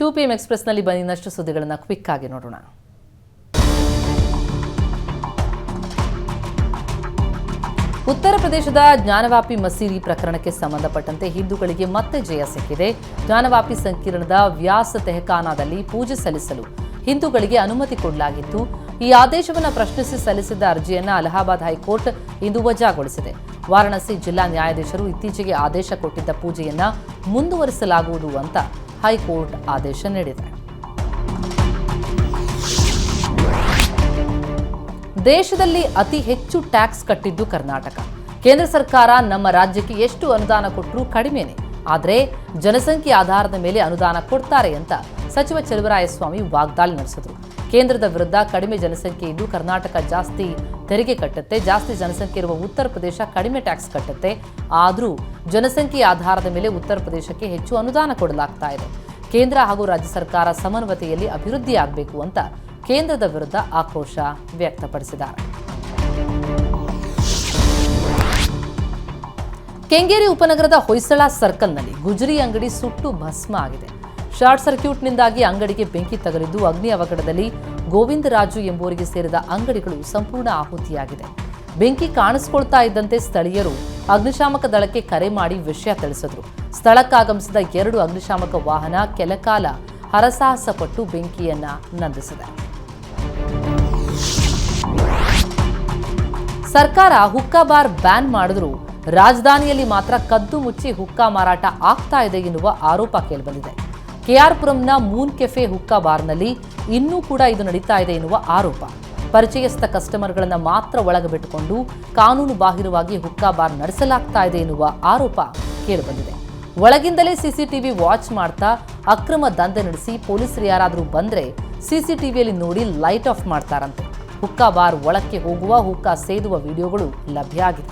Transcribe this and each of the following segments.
Two P M ಎಕ್ಸ್ಪ್ರೆಸ್ನಲ್ಲಿ ಬಂದಿನಷ್ಟು ಸುದ್ದಿಗಳನ್ನು ಕ್ವಿಕ್ ಆಗಿ ನೋಡೋಣ. ಉತ್ತರ ಪ್ರದೇಶದ ಜ್ಞಾನವಾಪಿ ಮಸೀದಿ ಪ್ರಕರಣಕ್ಕೆ ಸಂಬಂಧಪಟ್ಟಂತೆ ಹಿಂದೂಗಳಿಗೆ ಮತ್ತೆ ಜಯ ಸಿಕ್ಕಿದೆ. ಜ್ಞಾನವಾಪಿ ಸಂಕೀರ್ಣದ ವ್ಯಾಸ ತೆಹಕಾನಾದಲ್ಲಿ ಪೂಜೆ ಸಲ್ಲಿಸಲು ಹಿಂದೂಗಳಿಗೆ ಅನುಮತಿ ಕೊಡಲಾಗಿತ್ತು. ಈ ಆದೇಶವನ್ನು ಪ್ರಶ್ನಿಸಿ ಸಲ್ಲಿಸಿದ್ದ ಅರ್ಜಿಯನ್ನು ಅಲಹಾಬಾದ್ ಹೈಕೋರ್ಟ್ ಇಂದು ವಜಾಗೊಳಿಸಿದೆ. ವಾರಾಣಸಿ ಜಿಲ್ಲಾ ನ್ಯಾಯಾಧೀಶರು ಇತ್ತೀಚೆಗೆ ಆದೇಶ ಕೊಟ್ಟಿದ್ದ ಪೂಜೆಯನ್ನ ಮುಂದುವರಿಸಲಾಗುವುದು ಅಂತ ಹೈಕೋರ್ಟ್ ಆದೇಶ ನೀಡಿದೆ. ದೇಶದಲ್ಲಿ ಅತಿ ಹೆಚ್ಚು ಟ್ಯಾಕ್ಸ್ ಕಟ್ಟಿದ್ದು ಕರ್ನಾಟಕ. ಕೇಂದ್ರ ಸರ್ಕಾರ ನಮ್ಮ ರಾಜ್ಯಕ್ಕೆ ಎಷ್ಟು ಅನುದಾನ ಕೊಟ್ಟರೂ ಕಡಿಮೆನೆ. ಆದರೆ ಜನಸಂಖ್ಯೆ ಆಧಾರದ ಮೇಲೆ ಅನುದಾನ ಕೊಡ್ತಾರೆ ಅಂತ ಸಚಿವ ಚಲುವರಾಯಸ್ವಾಮಿ ವಾಗ್ದಾಳಿ ನಡೆಸಿದರು. ಕೇಂದ್ರದ ವಿರುದ್ಧ ಕಡಿಮೆ ಜನಸಂಖ್ಯೆ ಇದ್ದು ಕರ್ನಾಟಕ ಜಾಸ್ತಿ ತೆರಿಗೆ ಕಟ್ಟುತ್ತೆ, ಜಾಸ್ತಿ ಜನಸಂಖ್ಯೆ ಇರುವ ಉತ್ತರ ಪ್ರದೇಶ ಕಡಿಮೆ ಟ್ಯಾಕ್ಸ್ ಕಟ್ಟುತ್ತೆ. ಆದರೂ ಜನಸಂಖ್ಯೆ ಆಧಾರದ ಮೇಲೆ ಉತ್ತರ ಪ್ರದೇಶಕ್ಕೆ ಹೆಚ್ಚು ಅನುದಾನ ಕೊಡಲಾಗ್ತಾ ಇದೆ. ಕೇಂದ್ರ ಹಾಗೂ ರಾಜ್ಯ ಸರ್ಕಾರ ಸಮನ್ವತೆಯಲ್ಲಿ ಅಭಿವೃದ್ಧಿ ಆಗಬೇಕು ಅಂತ ಕೇಂದ್ರದ ವಿರುದ್ಧ ಆಕ್ರೋಶ ವ್ಯಕ್ತಪಡಿಸಿದ್ದಾರೆ. ಕೆಂಗೇರಿ ಉಪನಗರದ ಹೊಯ್ಸಳ ಸರ್ಕಲ್ನಲ್ಲಿ ಗುಜರಿ ಅಂಗಡಿ ಸುಟ್ಟು ಭಸ್ಮ ಆಗಿದೆ. ಶಾರ್ಟ್ ಸರ್ಕ್ಯೂಟ್ನಿಂದಾಗಿ ಅಂಗಡಿಗೆ ಬೆಂಕಿ ತಗಲಿದ್ದು ಅಗ್ನಿ ಅವಘಡದಲ್ಲಿ ಗೋವಿಂದರಾಜು ಎಂಬುವರಿಗೆ ಸೇರಿದ ಅಂಗಡಿಗಳು ಸಂಪೂರ್ಣ ಆಹುತಿಯಾಗಿದೆ. ಬೆಂಕಿ ಕಾಣಿಸ್ಕೊಳ್ತಾ ಇದ್ದಂತೆ ಸ್ಥಳೀಯರು ಅಗ್ನಿಶಾಮಕ ದಳಕ್ಕೆ ಕರೆ ಮಾಡಿ ವಿಷಯ ತಿಳಿಸಿದ್ರು. ಸ್ಥಳಕ್ಕಾಗಮಿಸಿದ ಎರಡು ಅಗ್ನಿಶಾಮಕ ವಾಹನ ಕೆಲಕಾಲ ಹರಸಾಹಸ ಪಟ್ಟು ಬೆಂಕಿಯನ್ನ ನಂದಿಸಿದೆ. ಸರ್ಕಾರ ಹುಕ್ಕಾ ಬಾರ್ ಬ್ಯಾನ್ ಮಾಡಿದ್ರೂ. ರಾಜಧಾನಿಯಲ್ಲಿ ಮಾತ್ರ ಕದ್ದು ಮುಚ್ಚಿ ಹುಕ್ಕಾ ಮಾರಾಟ ಆಗ್ತಾ ಇದೆ ಎನ್ನುವ ಆರೋಪ ಕೇಳಿಬಂದಿದೆ. ಕೆಆರ್ಪುರಂನ ಮೂನ್ ಕೆಫೆ ಹುಕ್ಕಾ ಬಾರ್ನಲ್ಲಿ ಇನ್ನೂ ಕೂಡ ಇದು ನಡೀತಾ ಇದೆ ಎನ್ನುವ ಆರೋಪ. ಪರಿಚಯಸ್ಥ ಕಸ್ಟಮರ್ಗಳನ್ನು ಮಾತ್ರ ಒಳಗಬಿಟ್ಟುಕೊಂಡು ಕಾನೂನು ಬಾಹಿರವಾಗಿ ಹುಕ್ಕಾ ಬಾರ್ ನಡೆಸಲಾಗ್ತಾ ಇದೆ ಎನ್ನುವ ಆರೋಪ ಕೇಳಿಬಂದಿದೆ. ಒಳಗಿಂದಲೇ ಸಿಸಿಟಿವಿ ವಾಚ್ ಮಾಡ್ತಾ ಅಕ್ರಮ ದಂಧೆ ನಡೆಸಿ ಪೊಲೀಸರು ಯಾರಾದರೂ ಬಂದರೆ ಸಿಸಿಟಿವಿಯಲ್ಲಿ ನೋಡಿ ಲೈಟ್ ಆಫ್ ಮಾಡ್ತಾರಂತೆ. ಹುಕ್ಕಾ ಬಾರ್ ಒಳಕ್ಕೆ ಹೋಗುವ, ಹುಕ್ಕಾ ಸೇದುವ ವಿಡಿಯೋಗಳು ಲಭ್ಯ ಆಗಿದೆ.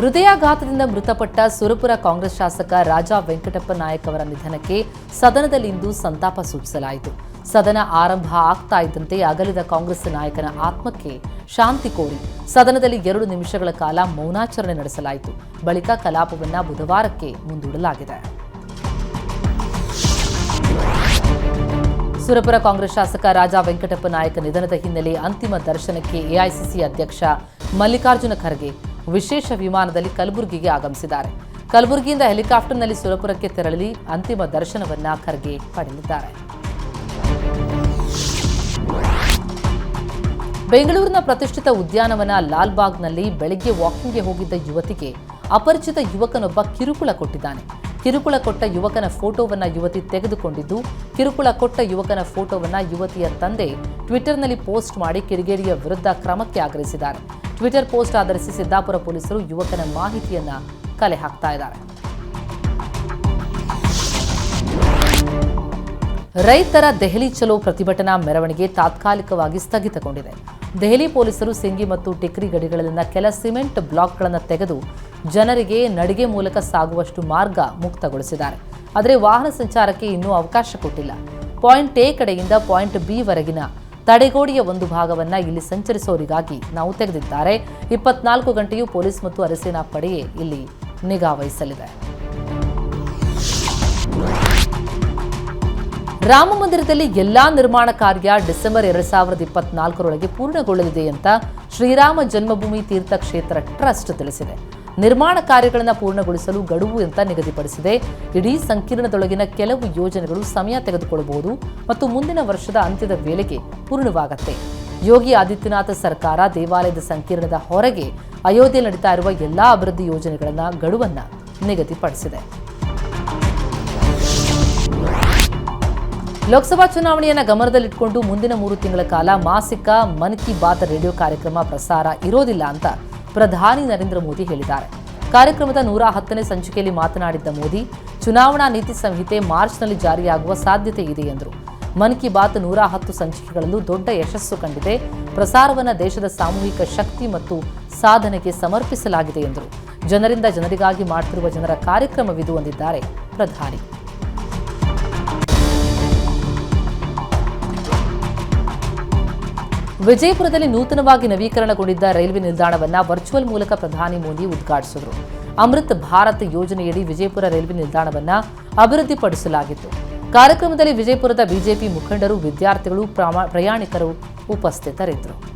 ಹೃದಯಾಘಾತದಿಂದ ಮೃತಪಟ್ಟ ಸುರಪುರ ಕಾಂಗ್ರೆಸ್ ಶಾಸಕ ರಾಜಾ ವೆಂಕಟಪ್ಪ ನಾಯಕ್ ಅವರ ನಿಧನಕ್ಕೆ ಸದನದಲ್ಲಿಂದು ಸಂತಾಪ ಸೂಚಿಸಲಾಯಿತು. ಸದನ ಆರಂಭ ಆಗ್ತಾ ಇದ್ದಂತೆ ಅಗಲಿದ ಕಾಂಗ್ರೆಸ್ ನಾಯಕನ ಆತ್ಮಕ್ಕೆ ಶಾಂತಿ ಕೋರಿ ಸದನದಲ್ಲಿ ಎರಡು ನಿಮಿಷಗಳ ಕಾಲ ಮೌನಾಚರಣೆ ನಡೆಸಲಾಯಿತು. ಬಳಿಕ ಕಲಾಪವನ್ನು ಬುಧವಾರಕ್ಕೆ ಮುಂದೂಡಲಾಗಿದೆ. ಸುರಪುರ ಕಾಂಗ್ರೆಸ್ ಶಾಸಕ ರಾಜಾ ವೆಂಕಟಪ್ಪ ನಾಯಕ ನಿಧನದ ಹಿನ್ನೆಲೆ ಅಂತಿಮ ದರ್ಶನಕ್ಕೆ ಎಐಸಿಸಿ ಅಧ್ಯಕ್ಷ ಮಲ್ಲಿಕಾರ್ಜುನ ಖರ್ಗೆ ವಿಶೇಷ ವಿಮಾನದಲ್ಲಿ ಕಲಬುರಗಿಗೆ ಆಗಮಿಸಿದ್ದಾರೆ. ಕಲಬುರಗಿಯಿಂದ ಹೆಲಿಕಾಪ್ಟರ್ನಲ್ಲಿ ಸುರಪುರಕ್ಕೆ ತೆರಳಿ ಅಂತಿಮ ದರ್ಶನವನ್ನ ಖರ್ಗೆ ಪಡೆದಿದ್ದಾರೆ ಬೆಂಗಳೂರಿನ ಪ್ರತಿಷ್ಠಿತ ಉದ್ಯಾನವನ ಲಾಲ್ಬಾಗ್ನಲ್ಲಿ ಬೆಳಗ್ಗೆ ವಾಕಿಂಗ್ಗೆ ಹೋಗಿದ್ದ ಯುವತಿಗೆ ಅಪರಿಚಿತ ಯುವಕನೊಬ್ಬ ಕಿರುಕುಳ ಕೊಟ್ಟಿದ್ದಾನೆ. ಕಿರುಕುಳ ಕೊಟ್ಟ ಯುವಕನ ಫೋಟೋವನ್ನ ಯುವತಿ ತೆಗೆದುಕೊಂಡಿದ್ದು, ಕಿರುಕುಳ ಕೊಟ್ಟ ಯುವಕನ ಫೋಟೋವನ್ನ ಯುವತಿಯ ತಂದೆ ಟ್ವಿಟರ್ನಲ್ಲಿ ಪೋಸ್ಟ್ ಮಾಡಿ ಕಿಡಿಗೇಡಿಯ ವಿರುದ್ಧ ಕ್ರಮಕ್ಕೆ ಆಗ್ರಹಿಸಿದ್ದಾರೆ. ಟ್ವಿಟರ್ ಪೋಸ್ಟ್ ಆಧರಿಸಿ ಸಿದ್ದಾಪುರ ಪೊಲೀಸರು ಯುವಕನ ಮಾಹಿತಿಯನ್ನ ಕಲೆ ಹಾಕ್ತಾ ಇದ್ದಾರೆ. ರೈತರ ದೆಹಲಿ ಚಲೋ ಪ್ರತಿಭಟನಾ ಮೆರವಣಿಗೆ ತಾತ್ಕಾಲಿಕವಾಗಿ ಸ್ಥಗಿತಗೊಂಡಿದೆ. ದೆಹಲಿ ಪೊಲೀಸರು ಸಿಂಗಿ ಮತ್ತು ಟಿಕ್ರಿ ಗಡಿಗಳಲ್ಲಿನ ಕೆಲ ಸಿಮೆಂಟ್ ಬ್ಲಾಕ್ಗಳನ್ನು ತೆಗೆದು ಜನರಿಗೆ ನಡಿಗೆ ಮೂಲಕ ಸಾಗುವಷ್ಟು ಮಾರ್ಗ ಮುಕ್ತಗೊಳಿಸಿದ್ದಾರೆ. ಆದರೆ ವಾಹನ ಸಂಚಾರಕ್ಕೆ ಇನ್ನೂ ಅವಕಾಶ ಕೊಟ್ಟಿಲ್ಲ. ಪಾಯಿಂಟ್ ಎ ಕಡೆಯಿಂದ ಪಾಯಿಂಟ್ ಬಿ ವರೆಗಿನ ತಡೆಗೋಡೆಯ ಒಂದು ಭಾಗವನ್ನ ಇಲ್ಲಿ ಸಂಚರಿಸೋರಿಗಾಗಿ ನಾವು ತೆಗೆದಿದ್ದಾರೆ. ಇಪ್ಪತ್ನಾಲ್ಕು ಗಂಟೆಯೂ ಪೊಲೀಸ್ ಮತ್ತು ಅರೆಸೇನಾ ಪಡೆಯೇ ಇಲ್ಲಿ ನಿಗಾ ವಹಿಸಲಿದೆ. ರಾಮ ಮಂದಿರದಲ್ಲಿ ಎಲ್ಲಾ ನಿರ್ಮಾಣ ಕಾರ್ಯ ಡಿಸೆಂಬರ್ ಎರಡ್ ಸಾವಿರದ ಇಪ್ಪತ್ನಾಲ್ಕರೊಳಗೆ ಪೂರ್ಣಗೊಳ್ಳಲಿದೆ ಅಂತ ಶ್ರೀರಾಮ ಜನ್ಮಭೂಮಿ ತೀರ್ಥಕ್ಷೇತ್ರ ಟ್ರಸ್ಟ್ ತಿಳಿಸಿದೆ. ನಿರ್ಮಾಣ ಕಾರ್ಯಗಳನ್ನು ಪೂರ್ಣಗೊಳಿಸಲು ಗಡುವು ಅಂತ ನಿಗದಿಪಡಿಸಿದೆ. ಇಡೀ ಸಂಕೀರ್ಣದೊಳಗಿನ ಕೆಲವು ಯೋಜನೆಗಳು ಸಮಯ ತೆಗೆದುಕೊಳ್ಳಬಹುದು ಮತ್ತು ಮುಂದಿನ ವರ್ಷದ ಅಂತ್ಯದ ವೇಳೆಗೆ ಪೂರ್ಣವಾಗತ್ತೆ. ಯೋಗಿ ಆದಿತ್ಯನಾಥ ಸರ್ಕಾರ ದೇವಾಲಯದ ಸಂಕೀರ್ಣದ ಹೊರಗೆ ಅಯೋಧ್ಯೆ ನಡೀತಾ ಇರುವ ಎಲ್ಲಾ ಅಭಿವೃದ್ಧಿ ಯೋಜನೆಗಳನ್ನ ಗಡುವನ್ನ ನಿಗದಿಪಡಿಸಿದೆ. ಲೋಕಸಭಾ ಚುನಾವಣೆಯನ್ನು ಗಮನದಲ್ಲಿಟ್ಟುಕೊಂಡು ಮುಂದಿನ ಮೂರು ತಿಂಗಳ ಕಾಲ ಮಾಸಿಕ ಮನ್ ಕಿ ಬಾತ್ ರೇಡಿಯೋ ಕಾರ್ಯಕ್ರಮ ಪ್ರಸಾರ ಇರೋದಿಲ್ಲ ಅಂತ ಪ್ರಧಾನಿ ನರೇಂದ್ರ ಮೋದಿ ಹೇಳಿದ್ದಾರೆ. ಕಾರ್ಯಕ್ರಮದ ನೂರ ಹತ್ತನೇ ಸಂಚಿಕೆಯಲ್ಲಿ ಮಾತನಾಡಿದ್ದ ಮೋದಿ, ಚುನಾವಣಾ ನೀತಿ ಸಂಹಿತೆ ಮಾರ್ಚ್ನಲ್ಲಿ ಜಾರಿಯಾಗುವ ಸಾಧ್ಯತೆ ಇದೆ ಎಂದರು. ಮನ್ ಕಿ ಬಾತ್ ನೂರ ಹತ್ತು ಸಂಚಿಕೆಗಳಲ್ಲೂ ದೊಡ್ಡ ಯಶಸ್ಸು ಕಂಡಿದೆ. ಪ್ರಸಾರವನ್ನು ದೇಶದ ಸಾಮೂಹಿಕ ಶಕ್ತಿ ಮತ್ತು ಸಾಧನೆಗೆ ಸಮರ್ಪಿಸಲಾಗಿದೆ ಎಂದರು. ಜನರಿಂದ ಜನರಿಗಾಗಿ ಮಾಡ್ತಿರುವ ಜನರ ಕಾರ್ಯಕ್ರಮವಿದು ಎಂದಿದ್ದಾರೆ ಪ್ರಧಾನಿ. ವಿಜಯಪುರದಲ್ಲಿ ನೂತನವಾಗಿ ನವೀಕರಣಗೊಂಡಿದ್ದ ರೈಲ್ವೆ ನಿಲ್ದಾಣವನ್ನ ವರ್ಚುವಲ್ ಮೂಲಕ ಪ್ರಧಾನಿ ಮೋದಿ ಉದ್ಘಾಟಿಸಿದರು. ಅಮೃತ್ ಭಾರತ್ ಯೋಜನೆಯಡಿ ವಿಜಯಪುರ ರೈಲ್ವೆ ನಿಲ್ದಾಣವನ್ನ ಅಭಿವೃದ್ಧಿಪಡಿಸಲಾಗಿತ್ತು. ಕಾರ್ಯಕ್ರಮದಲ್ಲಿ ವಿಜಯಪುರದ ಬಿಜೆಪಿ ಮುಖಂಡರು, ವಿದ್ಯಾರ್ಥಿಗಳು ಪ್ರಯಾಣಿಕರು ಉಪಸ್ಥಿತರಿದ್ದರು.